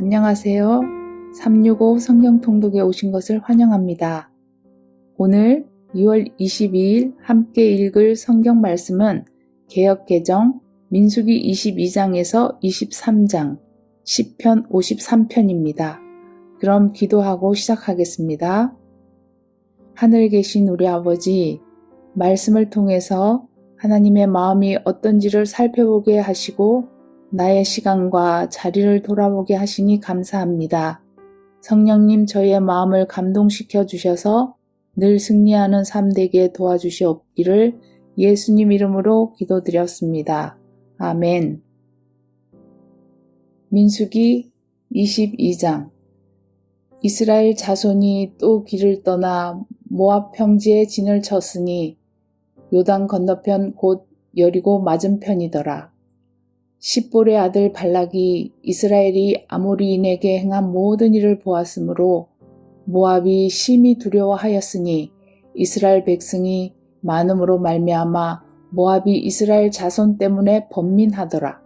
안녕하세요. 365 성경 통독에 오신 것을 환영합니다. 오늘 2월 22일 함께 읽을 성경 말씀은 개혁 개정 민수기 22장에서 23장 10편 53편입니다. 그럼 기도하고 시작하겠습니다. 하늘에 계신 우리 아버지, 말씀을 통해서 하나님의 마음이 어떤지를 살펴보게 하시고 나의 시간과 자리를 돌아보게 하시니 감사합니다. 성령님 저의 마음을 감동시켜 주셔서 늘 승리하는 삶 되게 도와주시옵기를 예수님 이름으로 기도드렸습니다. 아멘. 민수기 22장 이스라엘 자손이 또 길을 떠나 모압 평지에 진을 쳤으니 요단 건너편 곧 여리고 맞은편이더라. 십볼의 아들 발락이 이스라엘이 아모리인에게 행한 모든 일을 보았으므로 모압이 심히 두려워하였으니 이스라엘 백성이 많음으로 말미암아 모압이 이스라엘 자손 때문에 번민하더라.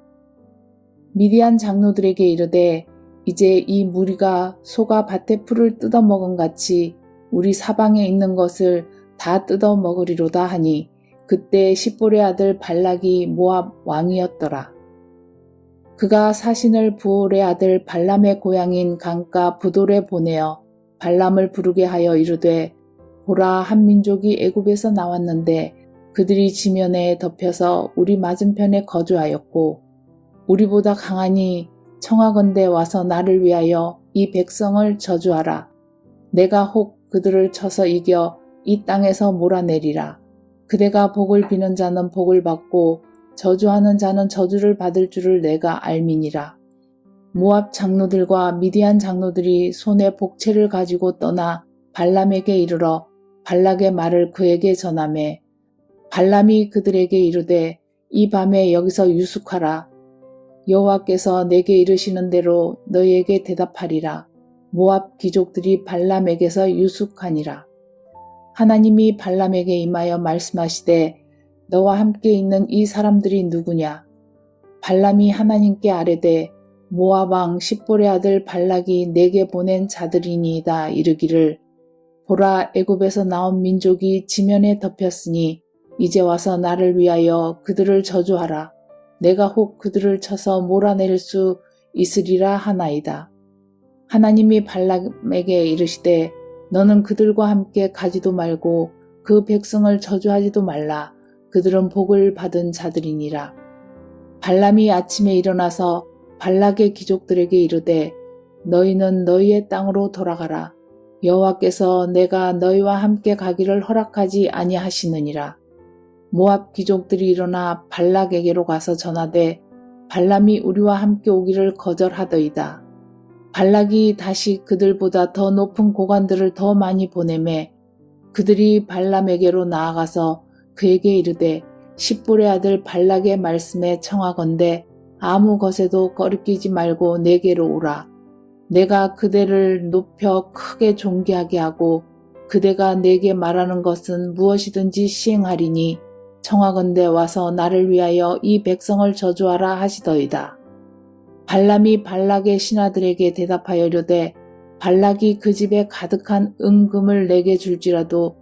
미디안 장로들에게 이르되 이제 이 무리가 소가 밭의 풀을 뜯어 먹은 같이 우리 사방에 있는 것을 다 뜯어 먹으리로다 하니 그때 십볼의 아들 발락이 모압 왕이었더라. 그가 사신을 부올의 아들 발람의 고향인 강가 부돌에 보내어 발람을 부르게 하여 이르되 보라 한 민족이 애굽에서 나왔는데 그들이 지면에 덮여서 우리 맞은편에 거주하였고 우리보다 강하니 청하건대 와서 나를 위하여 이 백성을 저주하라. 내가 혹 그들을 쳐서 이겨 이 땅에서 몰아내리라. 그대가 복을 비는 자는 복을 받고 저주하는 자는 저주를 받을 줄을 내가 알미니라. 모압 장로들과 미디안 장로들이 손에 복채를 가지고 떠나 발람에게 이르러 발락의 말을 그에게 전함에 발람이 그들에게 이르되 이 밤에 여기서 유숙하라. 여호와께서 내게 이르시는 대로 너희에게 대답하리라. 모압 귀족들이 발람에게서 유숙하니라. 하나님이 발람에게 임하여 말씀하시되 너와 함께 있는 이 사람들이 누구냐? 발람이 하나님께 아뢰되 모아방 십볼의 아들 발락이 내게 보낸 자들이니이다 이르기를 보라 애굽에서 나온 민족이 지면에 덮였으니 이제 와서 나를 위하여 그들을 저주하라. 내가 혹 그들을 쳐서 몰아낼 수 있으리라 하나이다. 하나님이 발람에게 이르시되 너는 그들과 함께 가지도 말고 그 백성을 저주하지도 말라. 그들은 복을 받은 자들이니라. 발람이 아침에 일어나서 발락의 귀족들에게 이르되 너희는 너희의 땅으로 돌아가라. 여호와께서 내가 너희와 함께 가기를 허락하지 아니하시느니라. 모압 귀족들이 일어나 발락에게로 가서 전하되 발람이 우리와 함께 오기를 거절하더이다. 발락이 다시 그들보다 더 높은 고관들을 더 많이 보내매 그들이 발람에게로 나아가서 그에게 이르되 십불의 아들 발락의 말씀에 청하건대 아무 것에도 꺼리끼지 말고 내게로 오라. 내가 그대를 높여 크게 존귀하게 하고 그대가 내게 말하는 것은 무엇이든지 시행하리니 청하건대 와서 나를 위하여 이 백성을 저주하라 하시더이다. 발람이 발락의 신하들에게 대답하여 이르되 발락이 그 집에 가득한 은금을 내게 줄지라도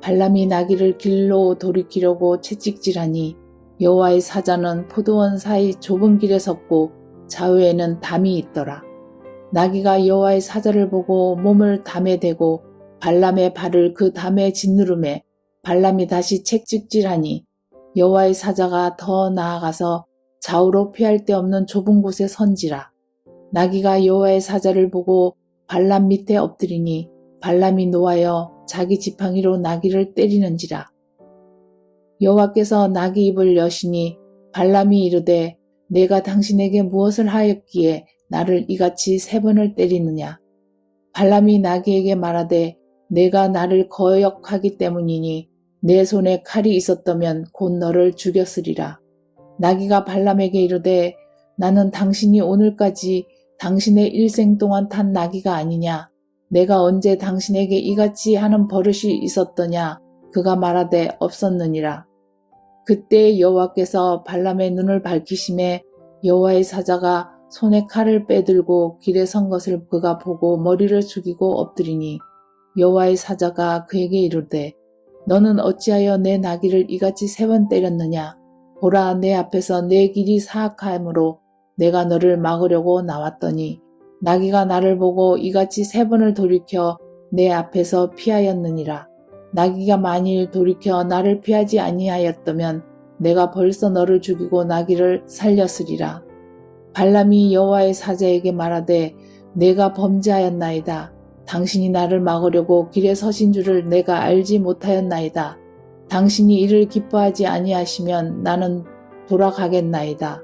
발람이 나귀를 길로 돌이키려고 채찍질하니 여호와의 사자는 포도원 사이 좁은 길에 섰고 좌우에는 담이 있더라. 나귀가 여호와의 사자를 보고 몸을 담에 대고 발람의 발을 그 담에 짓누름에 발람이 다시 책찍질하니 여호와의 사자가 더 나아가서 좌우로 피할 데 없는 좁은 곳에 선지라. 나귀가 여호와의 사자를 보고 발람 밑에 엎드리니 발람이 노하여 자기 지팡이로 나귀를 때리는지라. 여호와께서 나귀 입을 여시니 발람이 이르되 내가 당신에게 무엇을 하였기에 나를 이같이 세 번을 때리느냐. 발람이 나귀에게 말하되 내가 나를 거역하기 때문이니 내 손에 칼이 있었다면 곧 너를 죽였으리라. 나귀가 발람에게 이르되 나는 당신이 오늘까지 당신의 일생 동안 탄 나귀가 아니냐. 내가 언제 당신에게 이같이 하는 버릇이 있었더냐. 그가 말하되 없었느니라. 그때 여호와께서 발람의 눈을 밝히심에 여호와의 사자가 손에 칼을 빼들고 길에 선 것을 그가 보고 머리를 숙이고 엎드리니 여호와의 사자가 그에게 이르되 너는 어찌하여 내 나귀를 이같이 세 번 때렸느냐 보라 내 앞에서 내 길이 사악함으로 내가 너를 막으려고 나왔더니 나귀가 나를 보고 이같이 세 번을 돌이켜 내 앞에서 피하였느니라 나귀가 만일 돌이켜 나를 피하지 아니하였다면 내가 벌써 너를 죽이고 나귀를 살렸으리라 발람이 여호와의 사자에게 말하되 내가 범죄하였나이다. 당신이 나를 막으려고 길에 서신 줄을 내가 알지 못하였나이다. 당신이 이를 기뻐하지 아니하시면 나는 돌아가겠나이다.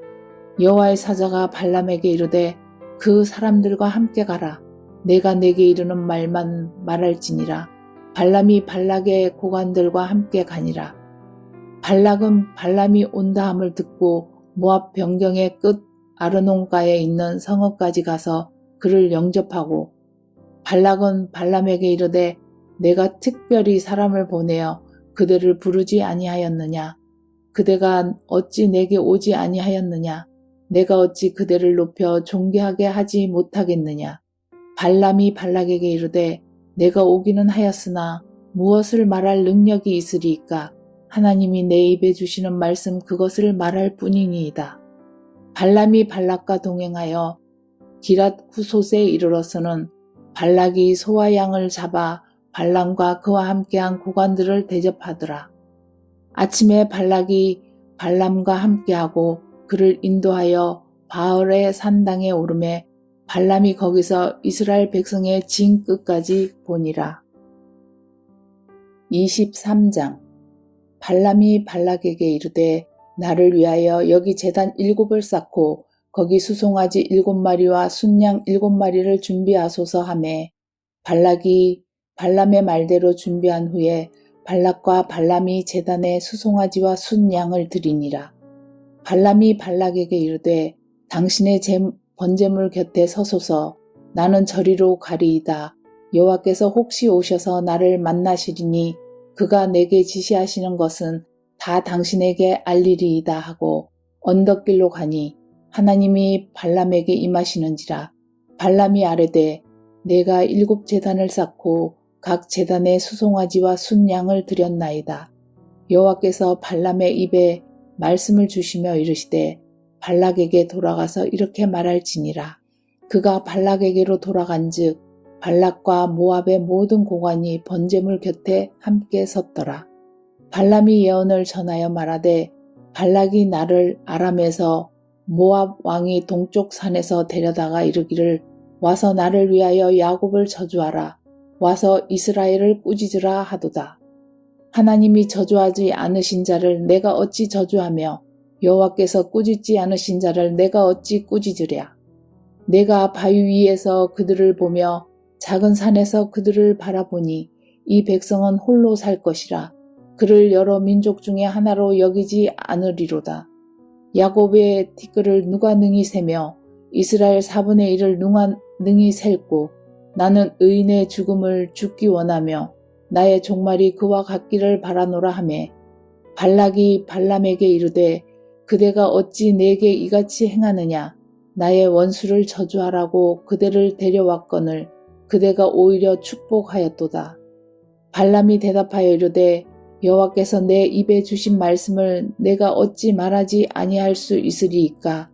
여호와의 사자가 발람에게 이르되 그 사람들과 함께 가라. 내가 내게 이르는 말만 말할지니라. 발람이 발락의 고관들과 함께 가니라. 발락은 발람이 온다함을 듣고 모압 변경의 끝 아르논가에 있는 성읍까지 가서 그를 영접하고 발락은 발람에게 이르되 내가 특별히 사람을 보내어 그대를 부르지 아니하였느냐 그대가 어찌 내게 오지 아니하였느냐 내가 어찌 그대를 높여 존귀하게 하지 못하겠느냐 발람이 발락에게 이르되 내가 오기는 하였으나 무엇을 말할 능력이 있으리이까 하나님이 내 입에 주시는 말씀 그것을 말할 뿐이니이다. 발람이 발락과 동행하여 기랏 후솥에 이르러서는 발락이 소와 양을 잡아 발람과 그와 함께한 고관들을 대접하더라. 아침에 발락이 발람과 함께하고 그를 인도하여 바알의 산당에 오름에 발람이 거기서 이스라엘 백성의 진 끝까지 보니라. 23장 발람이 발락에게 이르되 나를 위하여 여기 재단 일곱을 쌓고 거기 수송아지 일곱 마리와 순양 일곱 마리를 준비하소서 하매 발락이 발람의 말대로 준비한 후에 발락과 발람이 재단에 수송아지와 순양을 드리니라. 발람이 발락에게 이르되 당신의 제 번제물 곁에 서소서 나는 저리로 가리이다. 여호와께서 혹시 오셔서 나를 만나시리니 그가 내게 지시하시는 것은 다 당신에게 알리리이다 하고 언덕길로 가니 하나님이 발람에게 임하시는지라 발람이 아뢰되 내가 일곱 재단을 쌓고 각 재단에 수송아지와 순양을 드렸나이다. 여호와께서 발람의 입에 말씀을 주시며 이르시되 발락에게 돌아가서 이렇게 말할지니라. 그가 발락에게로 돌아간즉 발락과 모압의 모든 고관이 번제물 곁에 함께 섰더라. 발람이 예언을 전하여 말하되 발락이 나를 아람에서 모압 왕이 동쪽 산에서 데려다가 이르기를 와서 나를 위하여 야곱을 저주하라. 와서 이스라엘을 꾸짖으라 하도다. 하나님이 저주하지 않으신 자를 내가 어찌 저주하며 여호와께서 꾸짖지 않으신 자를 내가 어찌 꾸짖으랴. 내가 바위 위에서 그들을 보며 작은 산에서 그들을 바라보니 이 백성은 홀로 살 것이라. 그를 여러 민족 중에 하나로 여기지 않으리로다. 야곱의 티끌을 누가 능히 세며 이스라엘 4분의 1을 누가 능히 셀고 나는 의인의 죽음을 죽기 원하며 나의 종말이 그와 같기를 바라노라 하매 발락이 발람에게 이르되 그대가 어찌 내게 이같이 행하느냐 나의 원수를 저주하라고 그대를 데려왔거늘 그대가 오히려 축복하였도다. 발람이 대답하여 이르되 여호와께서 내 입에 주신 말씀을 내가 어찌 말하지 아니할 수 있으리이까?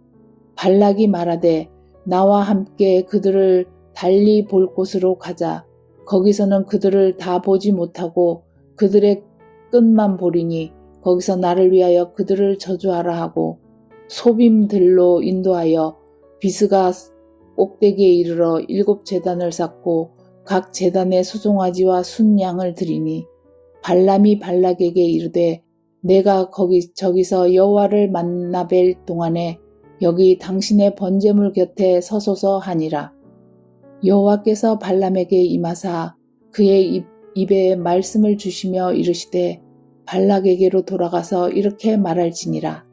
발락이 말하되 나와 함께 그들을 달리 볼 곳으로 가자. 거기서는 그들을 다 보지 못하고 그들의 끝만 보리니 거기서 나를 위하여 그들을 저주하라 하고 소빔들로 인도하여 비스가 꼭대기에 이르러 일곱 재단을 쌓고 각 재단에 수송아지와 순양을 드리니 발람이 발락에게 이르되 내가 거기 저기서 여호와를 만나 뵐 동안에 여기 당신의 번제물 곁에 서소서 하니라 여호와께서 발람에게 임하사 그의 입, 입에 말씀을 주시며 이르시되 발락에게로 돌아가서 이렇게 말할지니라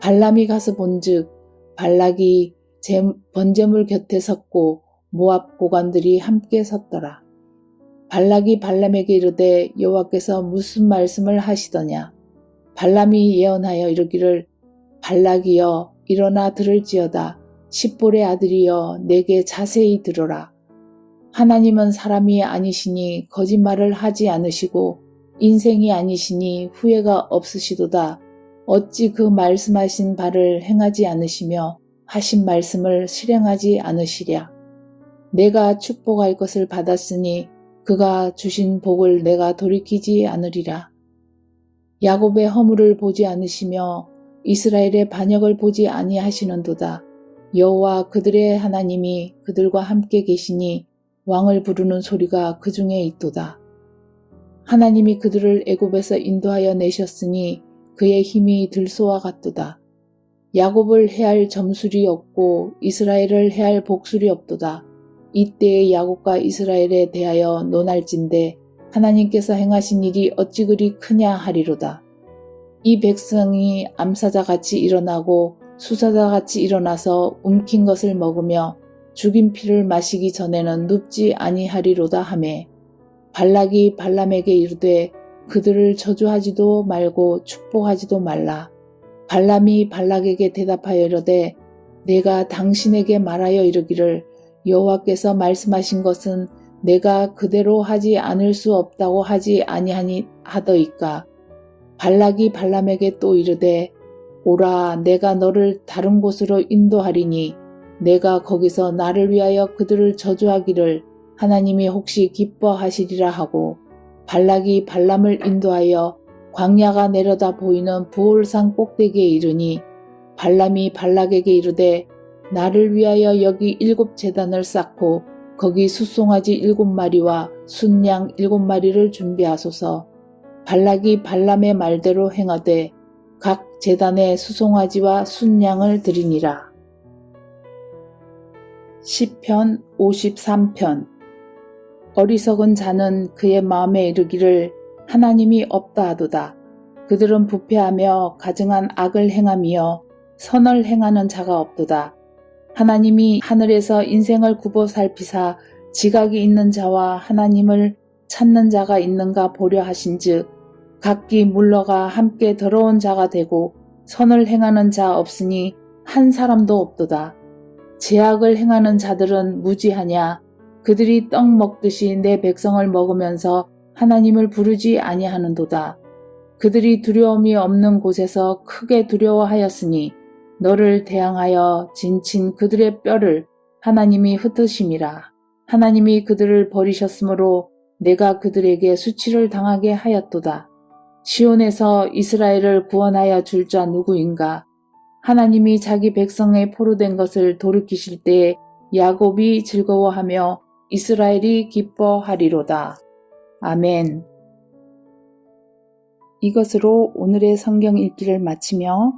발람이 가서 본즉 발락이 제 번제물 곁에 섰고 모압 고관들이 함께 섰더라. 발락이 발람에게 이르되 여호와께서 무슨 말씀을 하시더냐? 발람이 예언하여 이르기를 발락이여 일어나 들을지어다. 십볼의 아들이여 내게 자세히 들으라. 하나님은 사람이 아니시니 거짓말을 하지 않으시고 인생이 아니시니 후회가 없으시도다. 어찌 그 말씀하신 바를 행하지 않으시며 하신 말씀을 실행하지 않으시랴. 내가 축복할 것을 받았으니 그가 주신 복을 내가 돌이키지 않으리라. 야곱의 허물을 보지 않으시며 이스라엘의 반역을 보지 아니하시는도다. 여호와 그들의 하나님이 그들과 함께 계시니 왕을 부르는 소리가 그 중에 있도다. 하나님이 그들을 애굽에서 인도하여 내셨으니 그의 힘이 들소와 같도다. 야곱을 해할 점술이 없고 이스라엘을 해할 복술이 없도다. 이때에 야곱과 이스라엘에 대하여 논할진대 하나님께서 행하신 일이 어찌 그리 크냐 하리로다. 이 백성이 암사자같이 일어나고 수사자 같이 일어나서 움킨 것을 먹으며 죽인 피를 마시기 전에는 눕지 아니하리로다 하매 발락이 발람에게 이르되 그들을 저주하지도 말고 축복하지도 말라. 발람이 발락에게 대답하여 이르되 내가 당신에게 말하여 이르기를 여호와께서 말씀하신 것은 내가 그대로 하지 않을 수 없다고 하지 아니하니 하더이까. 발락이 발람에게 또 이르되 오라 내가 너를 다른 곳으로 인도하리니 내가 거기서 나를 위하여 그들을 저주하기를 하나님이 혹시 기뻐하시리라 하고 발락이 발람을 인도하여 광야가 내려다 보이는 부올산 꼭대기에 이르니 발람이 발락에게 이르되 나를 위하여 여기 일곱 재단을 쌓고 거기 수송아지 일곱 마리와 순양 일곱 마리를 준비하소서. 발락이 발람의 말대로 행하되 각 재단에 수송아지와 순양을 드리니라. 시편 53편 어리석은 자는 그의 마음에 이르기를 하나님이 없다 하도다. 그들은 부패하며 가증한 악을 행하며 선을 행하는 자가 없도다. 하나님이 하늘에서 인생을 굽어 살피사 지각이 있는 자와 하나님을 찾는 자가 있는가 보려 하신즉 각기 물러가 함께 더러운 자가 되고 선을 행하는 자 없으니 한 사람도 없도다. 제약을 행하는 자들은 무지하냐 그들이 떡 먹듯이 내 백성을 먹으면서 하나님을 부르지 아니하는도다. 그들이 두려움이 없는 곳에서 크게 두려워하였으니 너를 대항하여 진친 그들의 뼈를 하나님이 흩으심이라. 하나님이 그들을 버리셨으므로 내가 그들에게 수치를 당하게 하였도다. 시온에서 이스라엘을 구원하여 줄 자 누구인가? 하나님이 자기 백성의 포로된 것을 돌이키실 때에 야곱이 즐거워하며 이스라엘이 기뻐하리로다. 아멘. 이것으로 오늘의 성경 읽기를 마치며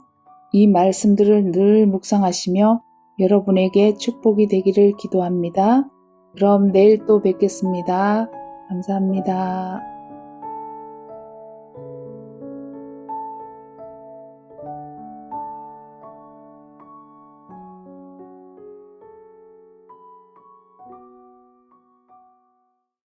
이 말씀들을 늘 묵상하시며 여러분에게 축복이 되기를 기도합니다. 그럼 내일 또 뵙겠습니다. 감사합니다.